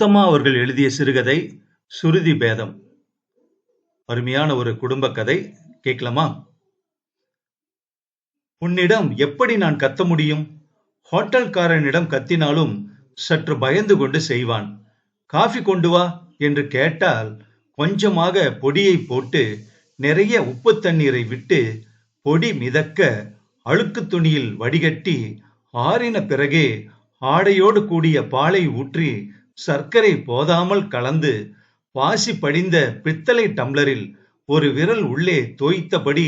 முத்தம்மா அவர்கள் எழுதிய சிறுகதை சுருதி பேதம். அருமையான ஒரு குடும்ப கதை. கேட்கலாமா? உன்னிடம் எப்படி நான் கத்த முடியும்? ஹோட்டல்காரனிடம் கத்தினாலும் சற்று பயந்து கொண்டு செய்வான். காஃபி கொண்டு வா என்று கேட்டால் கொஞ்சமாக பொடியை போட்டு நிறைய உப்பு தண்ணீரை விட்டு பொடி மிதக்க அழுக்கு துணியில் வடிகட்டி ஆறின பிறகே ஆடையோடு கூடிய பாலை ஊற்றி சர்க்கரை போதாமல் கலந்து பாசி படிந்த பித்தளை டம்ளரில் ஒரு விரல் உள்ளே தோய்த்தபடி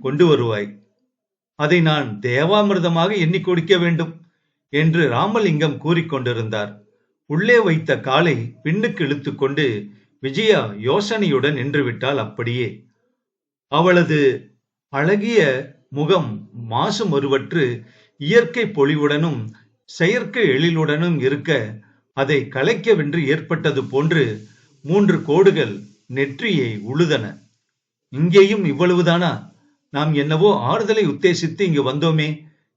கொண்டு வருவாய். அதை நான் தேவாமிர்தமாக எண்ணிக் கொடுக்க வேண்டும் என்று ராமலிங்கம் கூறிக்கொண்டிருந்தார் உள்ளே வைத்த காலை பின்னுக்கு இழுத்துக்கொண்டு விஜயா யோசனையுடன் நின்றுவிட்டாள் அப்படியே. அவளது அழகிய முகம் மாசு மறுவற்று இயற்கை பொலிவுடனும் செயற்கை எழிலுடனும் இருக்க அதை கலைக்கவென்று ஏற்பட்டது போன்று மூன்று கோடுகள் நெற்றியை உழுதன. இங்கேயும் இவ்வளவுதானா? நாம் என்னவோ ஆறுதலை உத்தேசித்து இங்கு வந்தோமே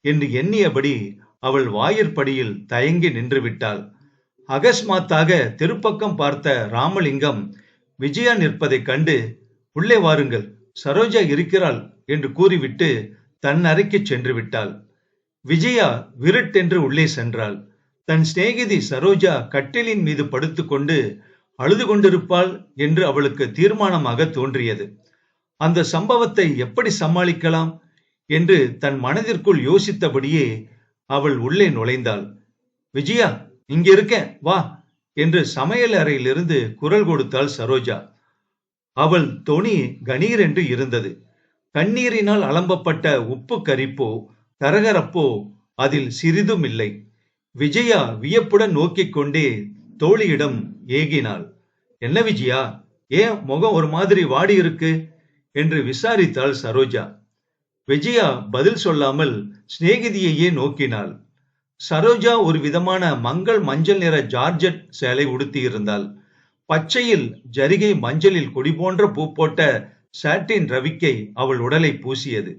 என்று எண்ணியபடி அவள் வாயிற்படியில் தயங்கி நின்று விட்டாள். அகஸ்மாத்தாக தெருப்பக்கம் பார்த்த ராமலிங்கம் விஜயா நிற்பதைக் கண்டு உள்ளே வாருங்கள் சரோஜா இருக்கிறாள் என்று கூறிவிட்டு தன் அறைக்கு சென்று விட்டாள். விஜயா விருட்டென்று உள்ளே சென்றாள். தன் சிநேகிதி சரோஜா கட்டிலின் மீது படுத்துக்கொண்டு அழுது கொண்டிருப்பாள் என்று அவளுக்கு தீர்மானமாக தோன்றியது. அந்த சம்பவத்தை எப்படி சமாளிக்கலாம் என்று தன் மனதிற்குள் யோசித்தபடியே அவள் உள்ளே நுழைந்தாள். விஜயா இங்க இருக்கேன் வா என்று சமையல் அறையிலிருந்து குரல் கொடுத்தாள் சரோஜா. அவள் தொனி கணீர் என்று இருந்தது. கண்ணீரினால் அலம்பப்பட்ட உப்பு கரிப்போ கரகரப்போ அதில் சிறிதும் இல்லை. விஜயா வியப்புடன் நோக்கிக் கொண்டே தோழியிடம் ஏகினாள். என்ன விஜயா ஏன் முகம் ஒரு மாதிரி வாடி இருக்கு என்று விசாரித்தாள் சரோஜா. விஜயா பதில் சொல்லாமல் சிநேகிதியையே நோக்கினாள். சரோஜா ஒரு விதமான மங்கள் மஞ்சள் நிற ஜார்ஜட் சேலை உடுத்தியிருந்தாள் பச்சையில் ஜரிகை மஞ்சளில் கொடி போன்ற பூ போட்ட சாட்டின் ரவிக்கை அவள் உடலை பூசியது.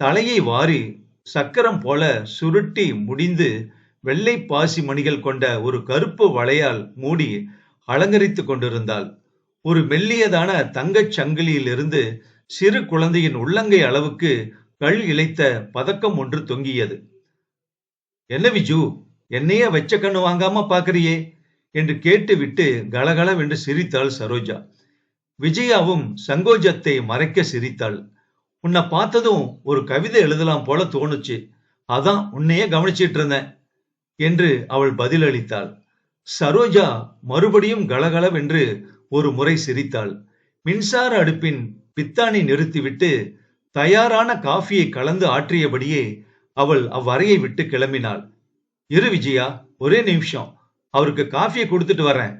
தலையை வாரி சக்கரம் போல சுருட்டி முடிந்து வெள்ளை பாசி மணிகள் கொண்ட ஒரு கருப்பு வளையால் மூடி அலங்கரித்துக் கொண்டிருந்தாள். ஒரு மெல்லியதான தங்கச் சங்கிலியிலிருந்து சிறு குழந்தையின் உள்ளங்கை அளவுக்கு கள் இழைத்த பதக்கம் ஒன்று தொங்கியது. என்ன விஜு என்னையே வெச்ச கண்ணு வாங்காம பாக்குறியே? என்று கேட்டுவிட்டு கலகலவென்று சிரித்தாள் சரோஜா. விஜயாவும் சங்கோஜத்தை மறைக்க சிரித்தாள். உன்னை பார்த்ததும் ஒரு கவிதை எழுதலாம் போல தோணுச்சு. அதான் உன்னையே கவனிச்சிட்டு இருந்தேன். என்று அவள் பதிலளித்தாள். சரோஜா மறுபடியும் கலகலவென்று ஒரு முறை சிரித்தாள். மின்சார அடுப்பின் பித்தானை நிறுத்திவிட்டு தயாரான காஃபியை கலந்து ஆற்றியபடியே அவள் அவ்வறையை விட்டு கிளம்பினாள். இரு விஜயா ஒரே நிமிஷம். அவருக்கு காஃபியை கொடுத்துட்டு வரேன்.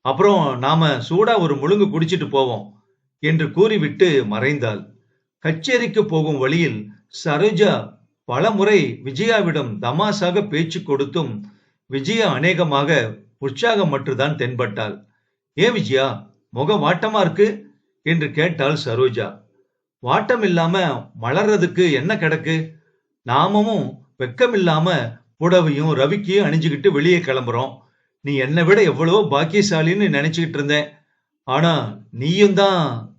அப்புறம் நாம சூடா ஒரு முழுங்கு குடிச்சிட்டு போவோம் என்று கூறிவிட்டு மறைந்தாள். கச்சேரிக்கு போகும் வழியில் சரோஜா பலமுறை விஜயாவிடம் தமாஷாக பேச்சு கொடுத்தும் விஜயா அநேகமாக உற்சாகமற்றுதான் தென்பட்டாள். ஏன் விஜயா முகம் வாட்டமா இருக்கு? என்று கேட்டாள் சரோஜா. வாட்டம் இல்லாம மலர்றதுக்கு என்ன கிடக்கு? நாமமும் வெக்கமில்லாம புடவையும் ரவிக்கையும் அணிஞ்சுக்கிட்டு வெளியே கிளம்புறோம். நீ என்னை விட எவ்வளவோ பாக்கியசாலின்னு நினைச்சுக்கிட்டு இருந்தேன். ஆனா நீயும் தான்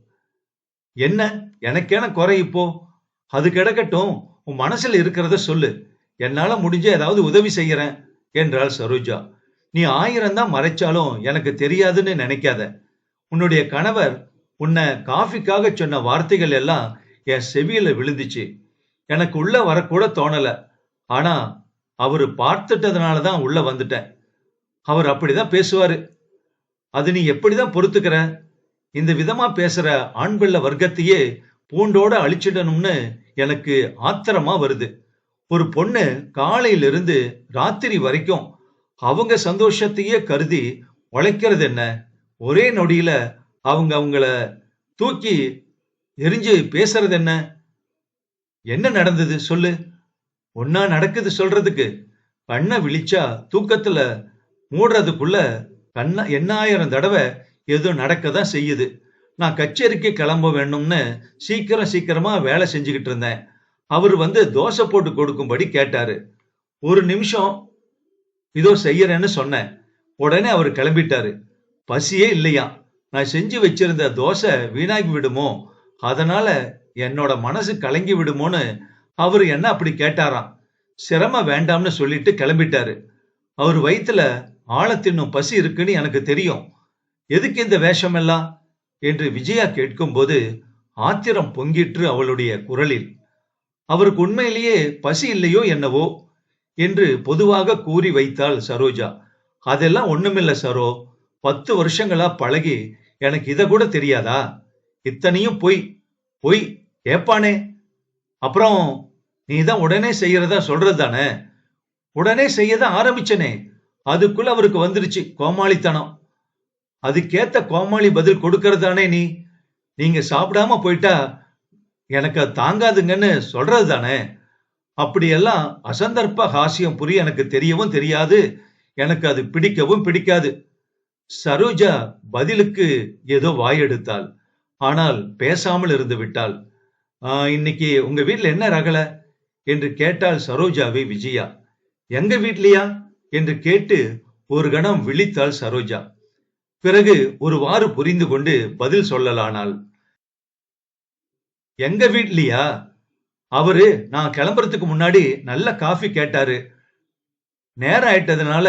என்ன? எனக்கென குறை இப்போ? அது கிடக்கட்டும். உன் மனசுல இருக்கிறத சொல்லு. என்னால முடிஞ்ச ஏதாவது உதவி செய்யறேன் என்றாள் சரோஜா. நீ ஆயிரம் தான் மறைச்சாலும் எனக்கு தெரியாதுன்னு நினைக்காத. உன்னுடைய கணவர் உன்னை காஃபிக்காக சொன்ன வார்த்தைகள் எல்லாம் என் செவியில விழுந்துச்சு. எனக்கு உள்ள வரக்கூட தோணல. ஆனா அவரு பார்த்துட்டதுனால தான் உள்ள வந்துட்டேன். அவர் அப்படிதான் பேசுவாரு. அது நீ எப்படிதான் பொறுத்துக்கிற? இந்த விதமா பேசுற ஆண்பிள்ள வர்க்கத்தையே பூண்டோட அழிச்சிடணும்னு எனக்கு ஆத்திரமா வருது. ஒரு பொண்ணு காலையிலிருந்து ராத்திரி வரைக்கும் அவங்க சந்தோஷத்தையே கருதி உழைக்கிறது என்ன? ஒரே நொடியில அவங்க அவங்கள தூக்கி எரிஞ்சு பேசுறது என்ன? என்ன நடந்தது சொல்லு? ஒன்னா நடக்குது சொல்றதுக்கு. கண்ணை விழிச்சா தூக்கத்துல மூடுறதுக்குள்ள கண்ண எண்ணாயிரம் தடவை ஏதோ நடக்க தான் செய்யுது. நான் கச்சேரிக்கு கிளம்ப வேணும்னு சீக்கிரம் சீக்கிரமா வேலை செஞ்சுக்கிட்டு இருந்தேன். அவர் வந்து தோசை போட்டு கொடுக்கும்படி கேட்டாரு. ஒரு நிமிஷம் இதோ செய்யறேன்னு சொன்னேன். உடனே அவர் கிளம்பிட்டாரு. பசியே இல்லையா? நான் செஞ்சு வச்சிருந்த தோசை வீணாகி விடுமோ? அதனால என்னோட மனசு கலங்கி விடுமோன்னு அவர் என்ன அப்படி கேட்டாராம். சிரமம் வேண்டாம்னு சொல்லிட்டு கிளம்பிட்டாரு. அவர் வயிற்றுல ஆழத்தின்னும் பசி இருக்குன்னு எனக்கு தெரியும். எதுக்கு இந்த வேஷம் எல்லாம் என்று விஜயா கேட்கும்போது ஆத்திரம் பொங்கிற்று அவளுடைய குரலில். அவருக்கு உண்மையிலேயே பசி இல்லையோ என்னவோ என்று பொதுவாக கூறி வைத்தாள் சரோஜா. அதெல்லாம் ஒண்ணுமில்ல சரோ பத்து வருஷங்களா பழகி எனக்கு இத கூட தெரியாதா? இத்தனையும் பொய் பொய் கேப்பானே. அப்புறம் நீ தான் உடனே செய்யறதா சொல்றது தானே? உடனே செய்யதான் ஆரம்பிச்சனே. அதுக்குள்ள அவருக்கு வந்துருச்சு கோமாளித்தனம். அதுக்கேத்த கோமாளி பதில் கொடுக்கறதானே நீ? நீங்க சாப்பிடாம போயிட்டா எனக்கு அது தாங்காதுங்கன்னு சொல்றது தானே அப்படியெல்லாம் அசந்தர்ப்ப ஹாஸ்யம் புரிய எனக்கு தெரியவும் தெரியாது. எனக்கு அது பிடிக்கவும் பிடிக்காது. சரோஜா பதிலுக்கு ஏதோ வாயெடுத்தாள். ஆனால் பேசாமல் இருந்து விட்டாள். இன்னைக்கு உங்க வீட்டில் என்ன ரகல? என்று கேட்டாள் சரோஜாவை விஜயா. எங்க வீட்லயா? என்று கேட்டு ஒரு கணம் விழித்தாள் சரோஜா. பிறகு ஒருவாறு புரிந்து கொண்டு பதில் சொல்லலானாள். எங்க வீட்லயா? அவரு நான் கிளம்புறதுக்கு முன்னாடி நல்ல காஃபி கேட்டாரு. நேரம் ஆயிட்டதுனால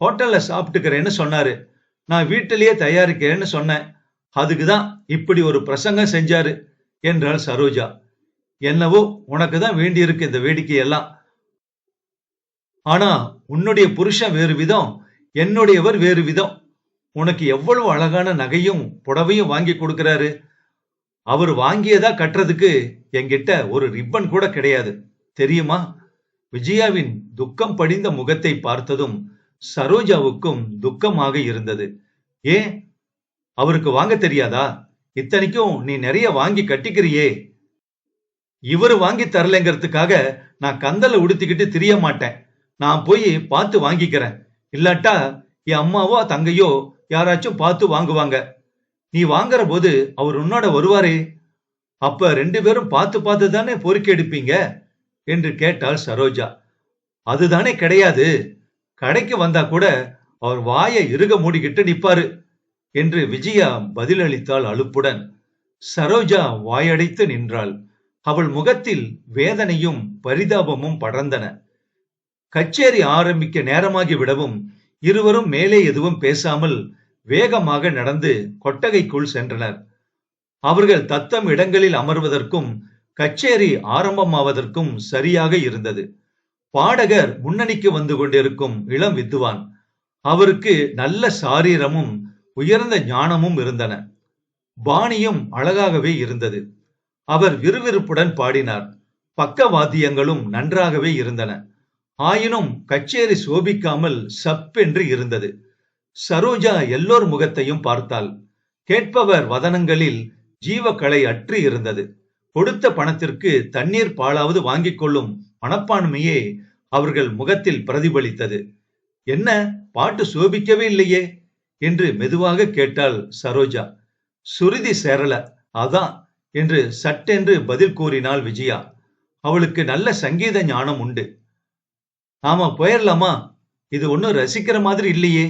ஹோட்டல்ல சாப்பிட்டுக்கிறேன்னு சொன்னாரு. நான் வீட்டிலேயே தயாரிக்கிறேன்னு சொன்னேன். அதுக்குதான் இப்படி ஒரு பிரசங்கம் செஞ்சாரு என்றாள் சரோஜா. என்னவோ உனக்கு தான் வேண்டியிருக்கு இந்த வேடிக்கையெல்லாம். ஆனா உன்னுடைய புருஷன் வேறு விதம் என்னுடையவர் வேறு விதம். உனக்கு எவ்வளவு அழகான நகையும் புடவையும் வாங்கி கொடுக்கிறாரு? அவர் வாங்கியதா கட்டுறதுக்கு என்கிட்ட ஒரு ரிப்பன் கூட கிடையாது. தெரியுமா? விஜயாவின் துக்கம் படிந்த முகத்தை பார்த்ததும் சரோஜாவுக்கும் துக்கமாக இருந்தது. ஏன் அவருக்கு வாங்க தெரியாதா? இத்தனைக்கும் நீ நிறைய வாங்கி கட்டிக்கிறியே. இவரு வாங்கி தரலைங்கிறதுக்காக நான் கந்தல உடுத்திக்கிட்டு திரிய மாட்டேன் நான் போய் பார்த்து வாங்கிக்கிறேன். இல்லாட்டா என் அம்மாவோ தங்கையோ யாராச்சும் பார்த்து வாங்குவாங்க. நீ வாங்குற போது அவர் உன்னோட வருவாரே. அப்ப ரெண்டு பேரும் பார்த்து பார்த்து தானே பொறுக்கி எடுப்பீங்க? என்று கேட்டாள் சரோஜா. அதுதானே கிடையாது. கடைக்கு வந்தா கூட அவர் வாயை இறுக மூடிக்கிட்டு நிப்பாரு என்று விஜயா பதிலளித்தாள் அலுப்புடன். சரோஜா வாயடைத்து நின்றாள். அவள் முகத்தில் வேதனையும் பரிதாபமும் படர்ந்தன. கச்சேரி ஆரம்பிக்க நேரமாகி விடவும் இருவரும் மேலே எதுவும் பேசாமல் வேகமாக நடந்து கொட்டகைக்குள் சென்றனர். அவர்கள் தத்தம் இடங்களில் அமர்வதற்கும் கச்சேரி ஆரம்பமாவதற்கும் சரியாக இருந்தது. பாடகர் முன்னணிக்கு வந்து கொண்டிருக்கும் இளம் வித்துவான் அவருக்கு நல்ல சாரீரமும் உயர்ந்த ஞானமும் இருந்தன. பாணியும் அழகாகவே இருந்தது. அவர் விறுவிறுப்புடன் பாடினார். பக்கவாத்தியங்களும் நன்றாகவே இருந்தன. ஆயினும் கச்சேரி சோபிக்காமல் சப்பென்று இருந்தது. சரோஜா எல்லோர் முகத்தையும் பார்த்தாள். கேட்பவர் வதனங்களில் ஜீவக்கலை அற்று இருந்தது. கொடுத்த பணத்திற்கு தண்ணீர் பாலாவது வாங்கிக் கொள்ளும் மனப்பான்மையே அவர்கள் முகத்தில் பிரதிபலித்தது. என்ன பாட்டு சோபிக்கவே இல்லையே? என்று மெதுவாக கேட்டாள் சரோஜா. சுருதி சேரல அதான் என்று சட்டென்று பதில் கூறினாள் விஜயா. அவளுக்கு நல்ல சங்கீத ஞானம் உண்டு. ஆமா போயிடலாமா இது ஒன்னும் ரசிக்கிற மாதிரி இல்லையே.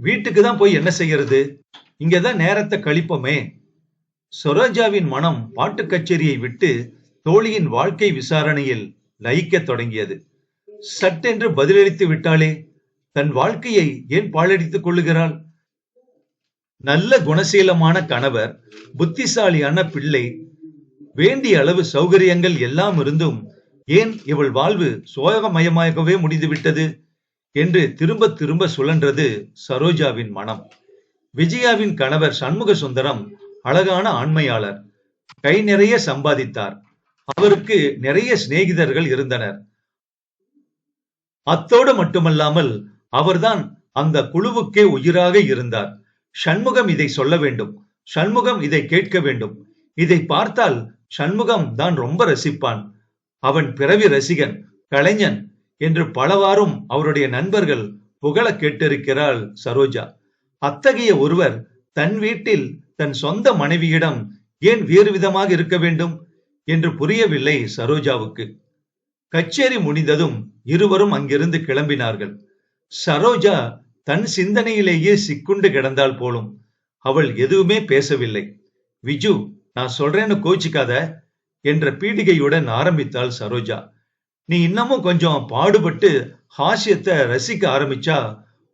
வீட்டுக்கு தான் போய் என்ன செய்யறது? இங்கதான் நேரத்தை கழிப்போமே. சரோஜாவின் மனம் பாட்டு கச்சேரியை விட்டு தோழியின் வாழ்க்கை விசாரணையில் லயிக்கத் தொடங்கியது. சட்டென்று பதிலளித்து விட்டாளே தன் வாழ்க்கையை ஏன் பாழடித்துக் கொள்ளுகிறாள்? நல்ல குணசீலமான கணவர் புத்திசாலியான பிள்ளை வேண்டிய அளவு சௌகரியங்கள் எல்லாம் இருந்தும் ஏன் இவள் வாழ்வு சோகமயமாகவே முடிந்துவிட்டது? என்று திரும்ப திரும்ப சுழன்றது சரோஜாவின் மனம். விஜயாவின் கணவர் சண்முக சுந்தரம் அழகான ஆண்மையாளர். கை நிறைய சம்பாதித்தார். அவருக்கு நிறைய சிநேகிதர்கள் இருந்தனர். அத்தோடு மட்டுமல்லாமல் அவர்தான் அந்த குழுவுக்கே உயிராக இருந்தார். சண்முகம் இதை சொல்ல வேண்டும். சண்முகம் இதை கேட்க வேண்டும். இதை பார்த்தால் சண்முகம் தான் ரொம்ப ரசிப்பான். அவன் பிறவி ரசிகன் கலைஞன் என்று பலவாறும் அவருடைய நண்பர்கள் புகழ கேட்டிருக்கிறாள் சரோஜா. அத்தகைய ஒருவர் தன் வீட்டில் தன் சொந்த மனைவியிடம் ஏன் வேறு விதமாக இருக்க வேண்டும் என்று புரியவில்லை சரோஜாவுக்கு. கச்சேரி முடிந்ததும் இருவரும் அங்கிருந்து கிளம்பினார்கள். சரோஜா தன் சிந்தனையிலேயே சிக்குண்டு கிடந்தால் போலும். அவள் எதுவுமே பேசவில்லை. விஜு நான் சொல்றேன்னு கோச்சிக்காத. என்ற பீடிகையுடன் ஆரம்பித்தாள் சரோஜா. நீ இன்னமும் கொஞ்சம் பாடுபட்டு ஹாஸ்யத்தை ரசிக்க ஆரம்பிச்சா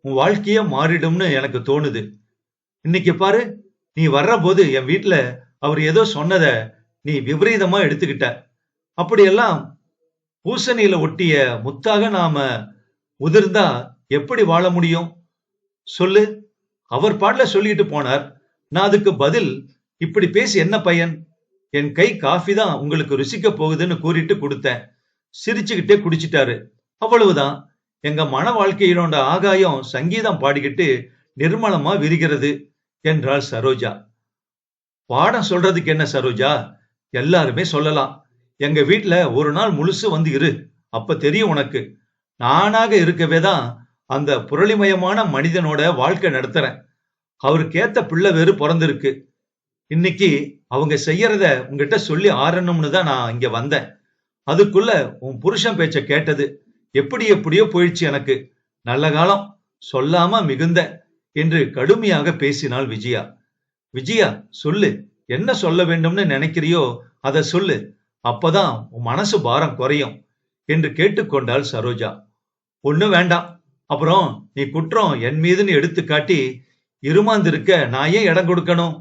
உன் வாழ்க்கையே மாறிடும்னு எனக்கு தோணுது. இன்னைக்கு பாரு நீ வர்ற போது என் வீட்டுல அவர் ஏதோ சொன்னத நீ விபரீதமா எடுத்துக்கிட்ட. அப்படியெல்லாம் பூசணியில ஒட்டிய முத்தாக நாம உதிர்ந்தா எப்படி வாழ முடியும்? சொல்லு. அவர் பாடல சொல்லிட்டு போனார். நான் அதுக்கு பதில் இப்படி பேசி என்ன பயன்? என் கை காஃபி தான் உங்களுக்கு ருசிக்க போகுதுன்னு கூறிட்டு கொடுத்தேன். சிரிச்சுக்கிட்டே குடிச்சிட்டாரு. அவ்வளவுதான். எங்க மன வாழ்க்கையினோட ஆகாயம் சங்கீதம் பாடிக்கிட்டு நிர்மலமா விரிகிறது என்றாள் சரோஜா. பாடம் சொல்றதுக்கு என்ன சரோஜா? எல்லாருமே சொல்லலாம். எங்க வீட்டுல ஒரு நாள் முழுசு வந்து இரு. அப்ப தெரியும் உனக்கு. நானாக இருக்கவே தான் அந்த புரளிமயமான மனிதனோட வாழ்க்கை நடத்துறேன். அவருக்கு ஏத்த பிள்ளை வேறு பிறந்திருக்கு. இன்னைக்கு அவங்க செய்யறத உங்ககிட்ட சொல்லி ஆறணும்னு தான் நான் இங்க வந்தேன். அதுக்குள்ள உன் புருஷன் பேச்ச கேட்டது எப்படி எப்படியோ போயிடுச்சு எனக்கு. நல்ல காலம் சொல்லாம மிகுந்த என்று கடுமையாக பேசினாள் விஜயா. விஜயா சொல்லு என்ன சொல்ல வேண்டும்னு நினைக்கிறியோ அதை சொல்லு அப்பதான் உன் மனசு பாரம் குறையும் என்று கேட்டுக்கொண்டாள் சரோஜா. ஒண்ணு வேண்டாம் அப்புறம் நீ குற்றம் என் மீதுன்னு எடுத்து காட்டி இருமாந்திருக்க நான் ஏன் இடம் கொடுக்கணும்?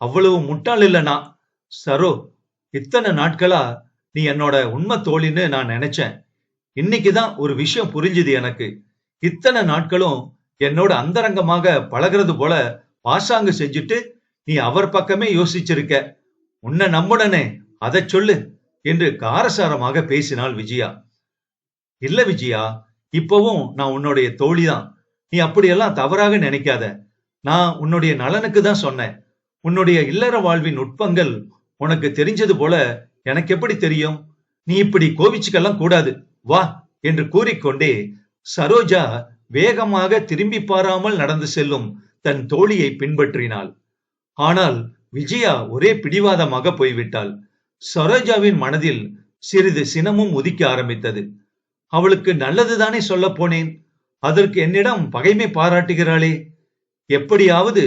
அவ்வளவு முட்டாள் இல்லனா? சரோ இத்தனை நாட்களா நீ என்னோட உண்மை தோழின்னு நான் நினைச்சேன். இன்னைக்குதான் ஒரு விஷயம் புரிஞ்சுது எனக்கு. இத்தனை நாட்களும் என்னோட அந்தரங்கமாக பழகிறது போல பாசாங்கு செஞ்சுட்டு நீ அவர் பக்கமே யோசிச்சிருக்க. உன்னை நம்புடனே அதை சொல்லு என்று காரசாரமாக பேசினாள் விஜயா. இல்ல விஜயா இப்பவும் நான் உன்னுடைய தோழிதான். நீ அப்படியெல்லாம் தவறாக நினைக்காத. நான் உன்னுடைய நலனுக்கு தான் சொன்னேன். உன்னுடைய இல்லற வாழ்வின் நுட்பங்கள் உனக்கு தெரிஞ்சது போல எனக்கு எப்படி தெரியும்? நீ இப்படி கோவிச்சுக்கெல்லாம் கூடாது. வா என்று கூறிக்கொண்டே சரோஜா வேகமாக திரும்பி பாராமல் நடந்து செல்லும் தன் தோழியை பின்பற்றினாள். ஆனால் விஜயா ஒரே பிடிவாதமாக போய்விட்டாள். சரோஜாவின் மனதில் சிறிது சினமும் உதிக்க ஆரம்பித்தது. அவளுக்கு நல்லதுதானே சொல்ல போனேன்? அதற்கு என்னிடம் பகைமை பாராட்டுகிறாளே. எப்படியாவது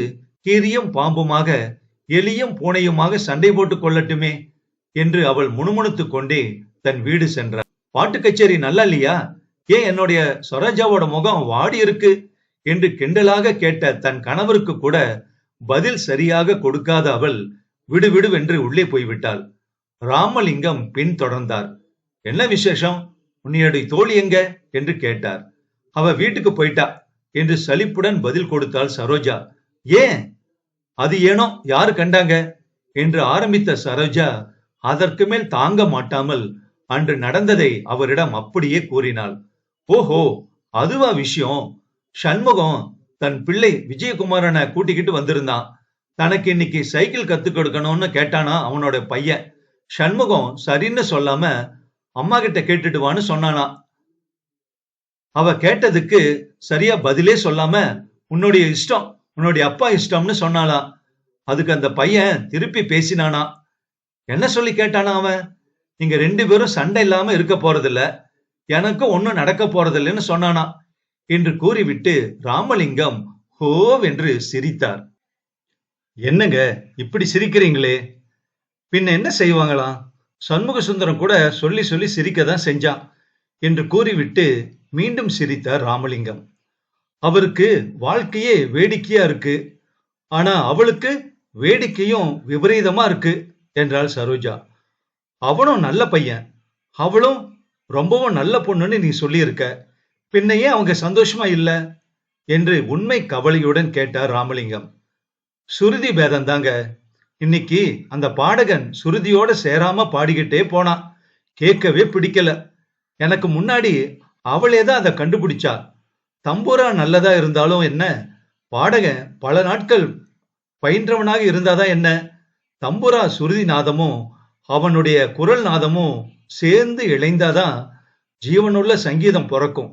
கீரியும் பாம்புமாக எலியும் பூனையுமாக சண்டை போட்டுக் கொள்ளட்டுமே என்று அவள் முணுமுணுத்துக் கொண்டே தன் வீடு சென்றாள். பாட்டு கச்சேரி நல்லா இல்லையா? ஏன் என்னுடைய சரோஜாவோட முகம் வாடி இருக்கு? என்று கிண்டலாக கேட்ட தன் கணவருக்கு கூட பதில் சரியாக கொடுக்காத அவள் விடுவிடுவென்று உள்ளே போய்விட்டாள். ராமலிங்கம் பின் தொடர்ந்தார். என்ன விசேஷம்? உன்னையுடைய தோழி எங்க? என்று கேட்டார். அவ வீட்டுக்கு போயிட்டா என்று சலிப்புடன் பதில் கொடுத்தாள் சரோஜா. ஏன்? அது ஏனோ? யாரு கண்டாங்க? என்று ஆரம்பித்த சரோஜா அதற்கு மேல் தாங்க மாட்டாமல் அன்று நடந்ததை அவரிடம் அப்படியே கூறினாள். ஓஹோ அதுவா விஷயம்? சண்முகம் தன் பிள்ளை விஜயகுமாரனை கூட்டிக்கிட்டு வந்திருந்தான் தனக்கு இன்னைக்கு சைக்கிள் கத்துக் கொடுக்கணும்னு கேட்டானா அவனோட பையன். சண்முகம் சரின்னு சொல்லாம அம்மா கிட்ட கேட்டுட்டு வான்னு சொன்னானா. அவ கேட்டதுக்கு சரியா பதிலே சொல்லாம உன்னுடைய இஷ்டம் உன்னுடைய அப்பா இஷ்டம்னு சொன்னாளாம் அதுக்கு அந்த பையன் திருப்பி பேசினானா? என்ன சொல்லி கேட்டானா அவன்? நீங்க ரெண்டு பேரும் சண்டை இல்லாம இருக்க போறதில்ல. எனக்கும் ஒன்னும் நடக்க போறதில்லைன்னு சொன்னானா? என்று கூறிவிட்டு ராமலிங்கம் ஹோவென்று சிரித்தார். என்னங்க இப்படி சிரிக்கிறீங்களே? பின்ன என்ன செய்வாங்களாம்? சண்முக சுந்தரம் கூட சொல்லி சொல்லி சிரிக்க தான் செஞ்சான் என்று கூறிவிட்டு மீண்டும் சிரித்தார் ராமலிங்கம். அவருக்கு வாழ்க்கையே வேடிக்கையா இருக்கு. ஆனா அவளுக்கு வேடிக்கையும் விபரீதமா இருக்கு என்றாள் சரோஜா. அவனும் நல்ல பையன். அவளும் ரொம்பவும் நல்ல பொண்ணுன்னு நீ சொல்லியிருக்க. பின்னையே அவங்க சந்தோஷமா இல்ல என்று உண்மை கவலையுடன் கேட்டார் ராமலிங்கம். சுருதி பேதம் தாங்க. இன்னைக்கு அந்த பாடகன் சுருதியோட சேராம பாடிக்கிட்டே போனான் கேட்கவே பிடிக்கல. எனக்கு முன்னாடி அவளே தான் அதை கண்டுபிடிச்சா. தம்பூரா நல்லதா இருந்தாலும் என்ன? பாடகன் பல நாட்கள் பயின்றவனாக இருந்தாதான் என்ன? தம்புரா சுருதி நாதமும் அவனுடைய குரல் நாதமும் சேர்ந்து இணைந்தாதான் ஜீவனுள்ள சங்கீதம் பிறக்கும்.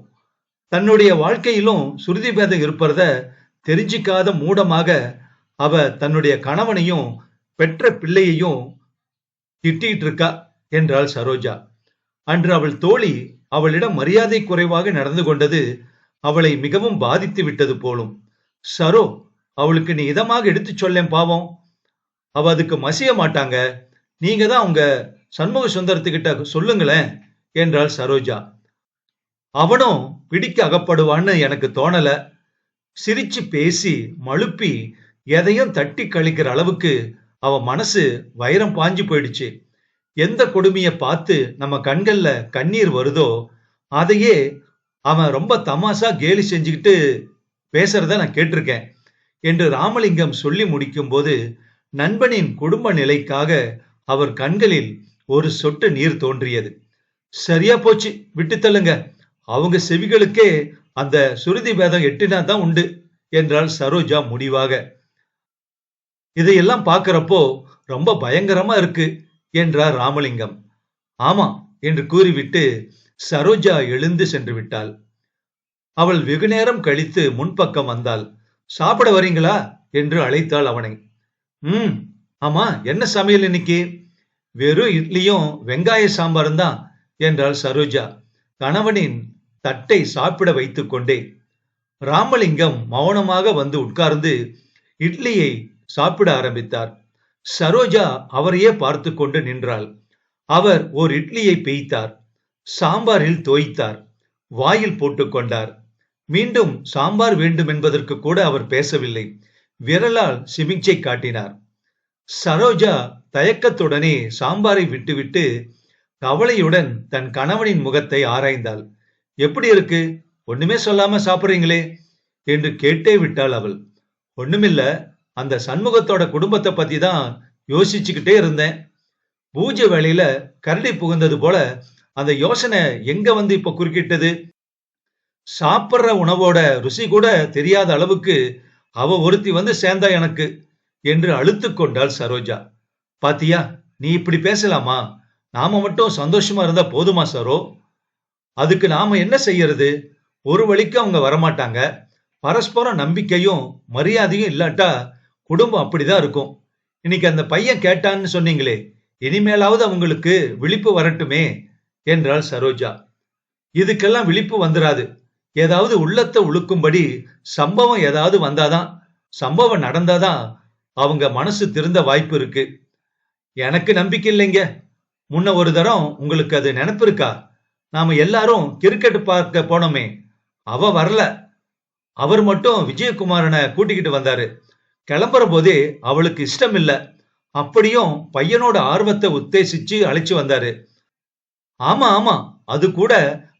தன்னுடைய வாழ்க்கையிலும் சுருதி பேதம் இருப்பத தெரிஞ்சிக்காத மூடமாக அவ தன்னுடைய கணவனையும் பெற்ற பிள்ளையையும் திட்டிட்டு இருக்கா என்றாள் சரோஜா. அன்று அவள் தோழி அவளிடம் மரியாதை குறைவாக நடந்து கொண்டது அவளை மிகவும் பாதித்து விட்டது போலும். சரோ அவளுக்கு நீ இதமாக எடுத்துச் சொல்லேன் பாவம். அவ அதுக்கு மசிய மாட்டாங்க. நீங்க தான் உங்க சண்முக சுந்தரத்துக்கிட்ட சொல்லுங்களேன் என்றாள் சரோஜா. அவனும் பிடிக்க அகப்படுவான்னு எனக்கு தோணல. சிரிச்சு பேசி மழுப்பி எதையும் தட்டி கழிக்கிற அளவுக்கு அவ மனசு வைரம் பாஞ்சு போயிடுச்சு. எந்த கொடுமையை பார்த்து நம்ம கண்கள்ல கண்ணீர் வருதோ அதையே அவன் ரொம்ப தமாசா கேலி செஞ்சுக்கிட்டு பேசுறத நான் கேட்டிருக்கேன் என்று ராமலிங்கம் சொல்லி முடிக்கும்போது நண்பனின் குடும்ப நிலைக்காக அவர் கண்களில் ஒரு சொட்டு நீர் தோன்றியது. சரியா போச்சு விட்டு தள்ளுங்க. அவங்க செவிகளுக்கே அந்த சுருதி பேதம் எட்டினா தான் உண்டு என்றாள் சரோஜா முடிவாக. இதையெல்லாம் பார்க்கிறப்போ ரொம்ப பயங்கரமா இருக்கு என்றார் ராமலிங்கம். ஆமா என்று கூறிவிட்டு சரோஜா எழுந்து சென்று விட்டாள். அவள் வெகு நேரம் கழித்து முன்பக்கம் வந்தாள். சாப்பிட வரீங்களா? என்று அழைத்தாள் அவனை. ம் ஆமா என்ன சமையல் இன்னைக்கு? வெறும் இட்லியும் வெங்காய சாம்பாரும் தான் என்றாள் சரோஜா. கணவனின் தட்டை சாப்பிட வைத்துக் கொண்டே. ராமலிங்கம் மௌனமாக வந்து உட்கார்ந்து இட்லியை சாப்பிட ஆரம்பித்தார். சரோஜா அவரையே பார்த்து கொண்டு நின்றாள். அவர் ஓர் இட்லியை பெய்த்தார். சாம்பாரில் தோய்த்தார். வாயில் போட்டுக்கொண்டார் மீண்டும் சாம்பார் வேண்டும் என்பதற்கு கூட அவர் பேசவில்லை. விரலால் சிமிச்சை காட்டினார். சரோஜா தயக்கத்துடனே சாம்பாரை விட்டுவிட்டு கவலையுடன் தன் கணவனின் முகத்தை ஆராய்ந்தாள். எப்படி இருக்கு? ஒண்ணுமே சொல்லாம சாப்பிடுறீங்களே? என்று கேட்டே விட்டாள் அவள். ஒண்ணுமில்ல. அந்த சண்முகத்தோட குடும்பத்தை பத்தி தான் யோசிச்சுக்கிட்டே இருந்தேன். பூஜை வேளையில கரடி புகுந்தது போல அந்த யோசனை எங்க வந்து இப்ப குறுக்கிட்டது? சாப்பிட்ற உணவோட ருசி கூட தெரியாத அளவுக்கு அவ ஒருத்தி வந்து சேர்ந்தா எனக்கு என்று அழுத்து கொண்டாள் சரோஜா. பாத்தியா நீ இப்படி பேசலாமா? நாம மட்டும் சந்தோஷமா இருந்தா போதுமா சரோ? அதுக்கு நாம என்ன செய்யறது? ஒரு வழிக்கு அவங்க வரமாட்டாங்க. பரஸ்பரம் நம்பிக்கையும் மரியாதையும் இல்லாட்டா குடும்பம் அப்படிதான் இருக்கும். இன்னைக்கு அந்த பையன் கேட்டான்னு சொன்னீங்களே இனிமேலாவது அவங்களுக்கு விழிப்பு வரட்டுமே. என்றாள் சரோஜா. இதுக்கெல்லாம் விழிப்பு வந்துராது. ஏதாவது உள்ளத்தை உழுக்கும்படி சம்பவம் ஏதாவது வந்தாதான் சம்பவம் நடந்தாதான் அவங்க மனசு திருந்த வாய்ப்பு இருக்கு. எனக்கு நம்பிக்கை இல்லைங்க. முன்ன ஒரு தரம் உங்களுக்கு அது நினப்பு இருக்கா? நாம எல்லாரும் கிரிக்கெட் பார்க்க போனோமே. அவ வரல. அவர் மட்டும் விஜயகுமாரனை கூட்டிக்கிட்டு வந்தாரு. கிளம்புற போதே அவளுக்கு இஷ்டம் இல்ல அப்படியும் பையனோட ஆர்வத்தை உத்தேசிச்சு அழைச்சு வந்தாரு. ஆமா ஆமா. அது கூட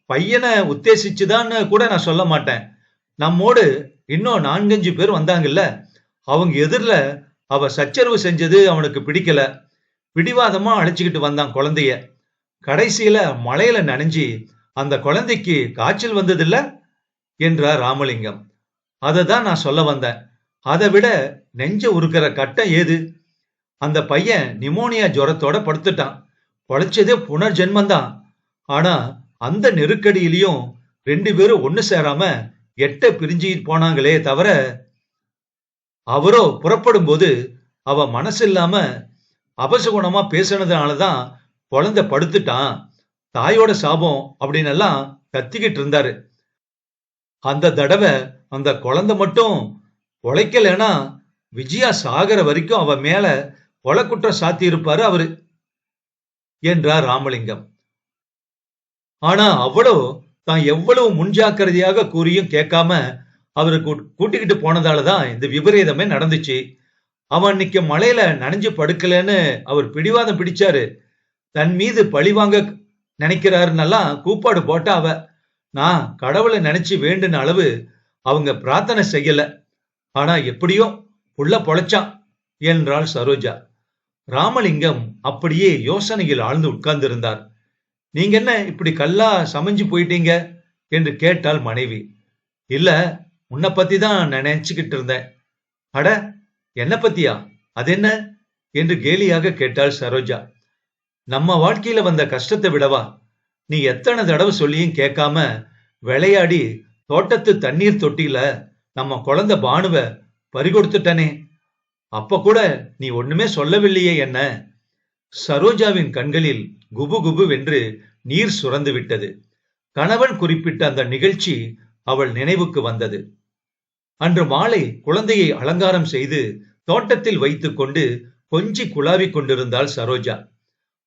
பையனை உத்தேசிச்சுதான்னு கூட நான் சொல்ல மாட்டேன். நம்மோடு இன்னும் நான்கஞ்சு பேர் வந்தாங்கல்ல அவங்க எதிரில் அவ சச்சரவு செஞ்சது அவனுக்கு பிடிக்கல. பிடிவாதமா அழைச்சிக்கிட்டு வந்தான் குழந்தைய. கடைசியில மழையில நனைஞ்சி அந்த குழந்தைக்கு காய்ச்சல் வந்ததில்ல? என்றார் ராமலிங்கம். அதை தான் நான் சொல்ல வந்தேன். அதை விட நெஞ்ச உருக்கிற கட்டம் ஏது? அந்த பையன் நிமோனியா ஜுரத்தோட படுத்துட்டான். பொழைச்சதே புனர்ஜென்மந்தான் ஆனா அந்த நெருக்கடியிலையும் ரெண்டு பேரும் ஒண்ணு சேராம எட்ட பிரிஞ்சு போனாங்களே தவிர அவரோ புறப்படும் போது அவ மனசு இல்லாம அபசகுணமா பேசுனதுனாலதான் குழந்தை படுத்துட்டான் தாயோட சாபம் அப்படின்னு எல்லாம் கத்திக்கிட்டு இருந்தாரு. அந்த தடவை அந்த குழந்தை மட்டும் உழைக்கலைன்னா விஜயா சாகர வரைக்கும் அவ மேல கொலக்குற்றம் சாத்தி இருப்பாரு அவரு. என்றார் ராமலிங்கம். ஆனா அவ்வளோ தான் எவ்வளவு முன்ஜாக்கிரதையாக கூறியும் கேட்காம அவரு கூட்டிக்கிட்டு போனதாலதான் இந்த விபரீதமே நடந்துச்சு. அவன் இன்னைக்கு மலையில நனைஞ்சு படுக்கலன்னு அவர் பிடிவாதம் பிடிச்சாரு. தன் மீது பழிவாங்க நினைக்கிறாருன்னெல்லாம் கூப்பாடு போட்டா அவ நான் கடவுளை நினைச்சு வேண்டுன அளவு அவங்க பிரார்த்தனை செய்யல. ஆனா எப்படியோ உள்ள பொழைச்சான் என்றாள் சரோஜா. ராமலிங்கம் அப்படியே யோசனையில் ஆழ்ந்து உட்கார்ந்திருந்தார். நீங்க என்ன இப்படி கல்லா சமைஞ்சு போயிட்டீங்க? என்று கேட்டாள் மனைவி. இல்ல உன்னை பத்தி தான் நினைச்சுக்கிட்டு இருந்தேன். அட என்ன பத்தியா? அது என்ன? என்று கேலியாக கேட்டாள் சரோஜா. நம்ம வாழ்க்கையில வந்த கஷ்டத்தை விடவா? நீ எத்தனை தடவை சொல்லியும் கேட்காம விளையாடி தோட்டத்து தண்ணீர் தொட்டியில நம்ம குழந்தை பானுவ பறிகொடுத்துட்டனே. அப்ப கூட நீ ஒண்ணுமே சொல்லவில்லையே என்ன? சரோஜாவின் கண்களில் குபு குபு வென்று நீர் சுரந்து விட்டது. கணவன் குறிப்பிட்ட அந்த நிகழ்ச்சி அவள் நினைவுக்கு வந்தது. அன்று மாலை குழந்தையை அலங்காரம் செய்து தோட்டத்தில் வைத்துக்கொண்டு கொஞ்சி குழாவிக் கொண்டிருந்தாள் சரோஜா.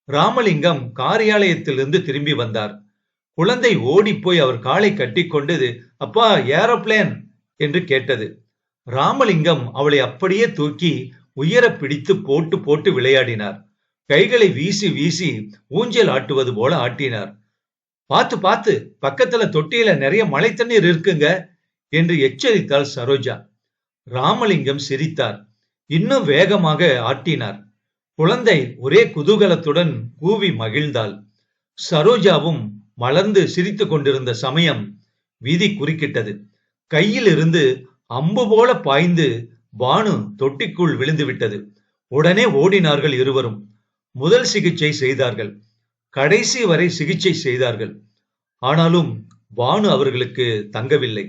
ராமலிங்கம் காரியாலயத்திலிருந்து திரும்பி வந்தார். குழந்தை ஓடிப்போய் அவர் காலை கட்டிக்கொண்டது அப்பா ஏரோப்ளேன்? என்று கேட்டது. ராமலிங்கம் அவளை அப்படியே தூக்கி உயர பிடித்து போட்டு போட்டு விளையாடினார். கைகளை வீசி வீசி ஊஞ்சல் ஆட்டுவது போல ஆட்டினார். பார்த்து பார்த்து பக்கத்துல தொட்டியில நிறைய மழை தண்ணீர் இருக்குங்க என்று எச்சரித்தாள் சரோஜா. ராமலிங்கம் சிரித்தார். இன்னும் வேகமாக ஆட்டினார். குழந்தை ஒரே குதூகலத்துடன் கூவி மகிழ்ந்தாள். சரோஜாவும் மலர்ந்து சிரித்துக் கொண்டிருந்த சமயம் வீதி குறுக்கிட்டது. கையில் இருந்து அம்பு போல பாய்ந்து பானு தொட்டிக்குள் விழுந்து விட்டது உடனே ஓடினார்கள் இருவரும். முதல் சிகிச்சை செய்தார்கள். கடைசி வரை சிகிச்சை செய்தார்கள். ஆனாலும் பானு அவர்களுக்கு தங்கவில்லை.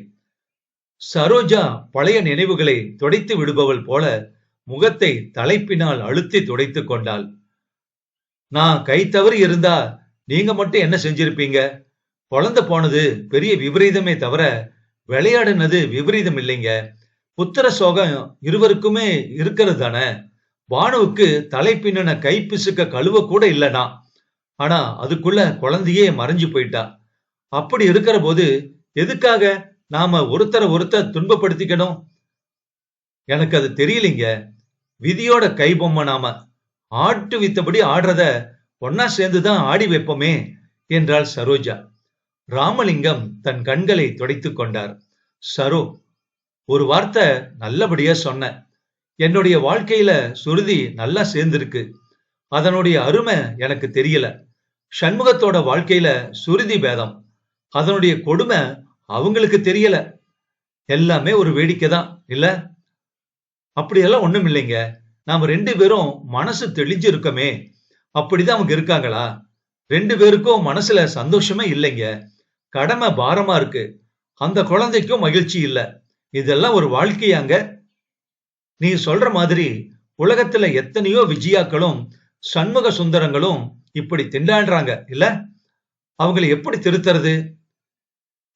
சரோஜா பழைய நினைவுகளை துடைத்து விடுபவள் போல முகத்தை தலைப்பினால் அழுத்தி துடைத்து கொண்டாள். நான் கை தவறி இருந்தா நீங்க மட்டும் என்ன செஞ்சிருப்பீங்க? குழந்தை போனது பெரிய விபரீதமே தவிர விளையாடுனது விபரீதம் இல்லைங்க. புத்திர சோகம் இருவருக்குமே இருக்கிறது தானே. பானுவுக்கு தலை பின்னின கை பிசுக்க கழுவ கூட இல்லனா. ஆனா அதுக்குள்ள குழந்தையே மறைஞ்சு போயிட்டா. அப்படி இருக்கிற போது எதுக்காக நாம ஒருத்தரை ஒருத்தர் துன்பப்படுத்திக்கணும்? எனக்கு அது தெரியலைங்க. விதியோட கை பொம்மை நாம ஆட்டு வித்தபடி ஆடுறத ஒன்னா சேர்ந்துதான் ஆடி வைப்போமே என்றாள் சரோஜா. ராமலிங்கம் தன் கண்களை துடைத்துக் கொண்டார். சரு ஒரு வார்த்தை நல்லபடியா சொன்ன. என்னுடைய வாழ்க்கையில சுருதி நல்லா சேர்ந்திருக்கு. அதனுடைய அருமை எனக்கு தெரியல. சண்முகத்தோட வாழ்க்கையில சுருதி பேதம். அதனுடைய கொடுமை அவங்களுக்கு தெரியல. எல்லாமே ஒரு வேடிக்கை தான் இல்ல? அப்படியெல்லாம் ஒண்ணும் இல்லைங்க. நாம ரெண்டு பேரும் மனசு தெளிஞ்சு இருக்கோமே. அப்படிதான் அவங்க இருக்காங்களா? ரெண்டு பேருக்கும் மனசுல சந்தோஷமே இல்லைங்க. கடமை பாரமா இருக்கு. அந்த குழந்தைக்கும் மகிழ்ச்சி இல்லை. இதெல்லாம் ஒரு வாழ்க்கையாங்க. நீ சொல்ற மாதிரி உலகத்துல எத்தனையோ விஜயாக்களும் சண்முக சுந்தரங்களும் இப்படி திண்டாடுறாங்க. இல்ல? அவங்களை எப்படி திருத்துறது?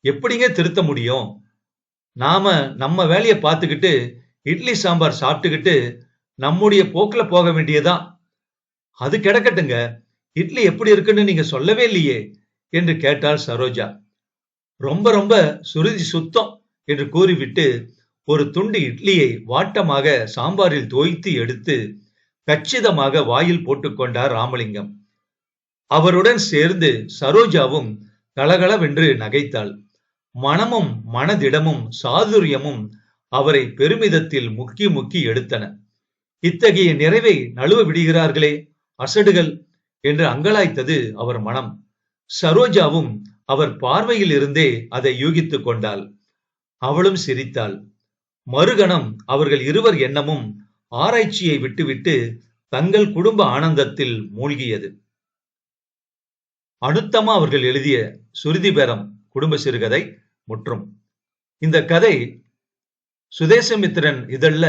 எப்படிங்க திருத்த முடியும்? நாம நம்ம வேலையை பார்த்துக்கிட்டு இட்லி சாம்பார் சாப்பிட்டுக்கிட்டு நம்முடைய போக்கில் போக வேண்டியதான் அது கிடக்கட்டுங்க. இட்லி எப்படி இருக்குன்னு நீங்க சொல்லவே இல்லையே என்று கேட்டாள் சரோஜா. ரொம்ப ரொம்ப சுருதி சுத்தம் என்று கூறிவிட்டு ஒரு துண்டு இட்லியை வாட்டமாக சாம்பாரில் தோய்த்து எடுத்து கச்சிதமாக வாயில் போட்டுக்கொண்டார் ராமலிங்கம். அவருடன் சேர்ந்து சரோஜாவும் கலகலவென்று நகைத்தாள். மனமும் மனதிடமும் சாதுரியமும் அவரை பெருமிதத்தில் முக்கி முக்கி எடுத்தன. இத்தகைய நிறைவை நழுவ விடுகிறார்களே அசடுகள் என்று அங்கலாய்த்தது அவர் மனம். சரோஜாவும் அவர் பார்வையில் இருந்தே அதை யூகித்துக் கொண்டாள். அவளும் சிரித்தாள். மறுகணம் அவர்கள் இருவர் எண்ணமும் ஆராய்ச்சியை விட்டுவிட்டு தங்கள் குடும்ப ஆனந்தத்தில் மூழ்கியது. அனுத்தமா அவர்கள் எழுதிய சுருதி பேரம் குடும்ப சிறுகதை முற்றும். இந்த கதை சுதேசமித்திரன் இதழ்ல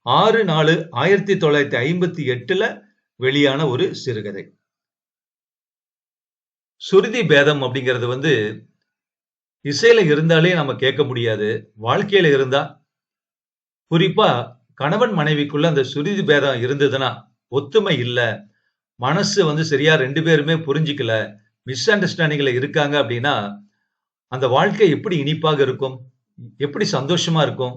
ஆறு நாலு ஆயிரத்தி தொள்ளாயிரத்தி ஐம்பத்தி எட்டுல வெளியான ஒரு சிறுகதை. சுருதி பேதம் அப்படிங்கிறது வந்து இசையில இருந்தாலே நம்ம கேட்க முடியாது வாழ்க்கையில இருந்தா. குறிப்பா கணவன் மனைவிக்குள்ள அந்த சுருதி பேதம் இருந்ததுன்னா ஒத்துமை இல்லை மனசு வந்து சரியா ரெண்டு பேருமே புரிஞ்சிக்கல மிஸ் அண்டர்ஸ்டாண்டிங்ல இருக்காங்க அப்படின்னா அந்த வாழ்க்கை எப்படி இனிப்பாக இருக்கும் எப்படி சந்தோஷமா இருக்கும்.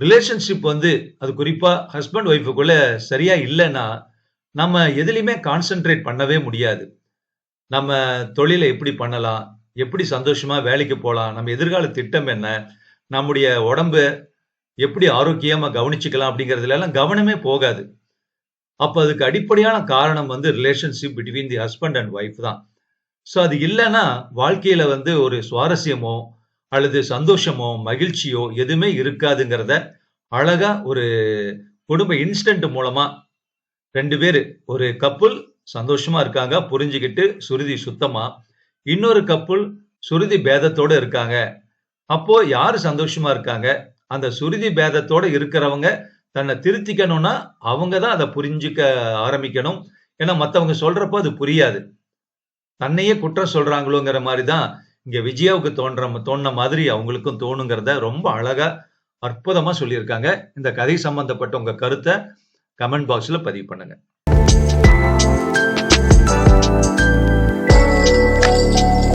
ரிலேஷன்ஷிப் வந்து அது குறிப்பா ஹஸ்பண்ட் ஒய்ஃபுக்குள்ள சரியா இல்லைன்னா நம்ம எதுலையுமே கான்சென்ட்ரேட் பண்ணவே முடியாது. நம்ம தொழிலை எப்படி பண்ணலாம்? எப்படி சந்தோஷமா வேலைக்கு போகலாம் நம்ம எதிர்கால திட்டம் என்ன? நம்முடைய உடம்பு எப்படி ஆரோக்கியமா கவனிச்சுக்கலாம் அப்படிங்கிறதுல எல்லாம் கவனமே போகாது. அப்ப அதுக்கு அடிப்படையான காரணம் வந்து relationship between the husband and wife தான். ஸோ அது இல்லைன்னா வாழ்க்கையில வந்து ஒரு சுவாரஸ்யமோ அல்லது சந்தோஷமோ மகிழ்ச்சியோ எதுவுமே இருக்காதுங்கிறத அழகா ஒரு குடும்ப இன்ஸ்டன்ட் மூலமா ரெண்டு பேர் ஒரு கப்புள் சந்தோஷமா இருக்காங்க புரிஞ்சுக்கிட்டு சுருதி சுத்தமா இன்னொரு கப்புள் சுருதி பேதத்தோட இருக்காங்க. அப்போ யாரு சந்தோஷமா இருக்காங்க? அந்த சுருதி பேதத்தோட இருக்கிறவங்க தன்னை திருத்திக்கணும்னா அவங்க தான் அதை புரிஞ்சுக்க ஆரம்பிக்கணும். ஏன்னா மத்தவங்க சொல்றப்போ அது புரியாது. தன்னையே குற்றம் சொல்றாங்களோங்கிற மாதிரி தான் இங்க விஜயாவுக்கு தோன்ற தோணுன மாதிரி அவங்களுக்கும் தோணுங்கிறத ரொம்ப அழகா அற்புதமா சொல்லியிருக்காங்க. இந்த கதை சம்பந்தப்பட்ட உங்க கருத்தை கமெண்ட் பாக்ஸ்ல பதிவு பண்ணுங்க. Bye.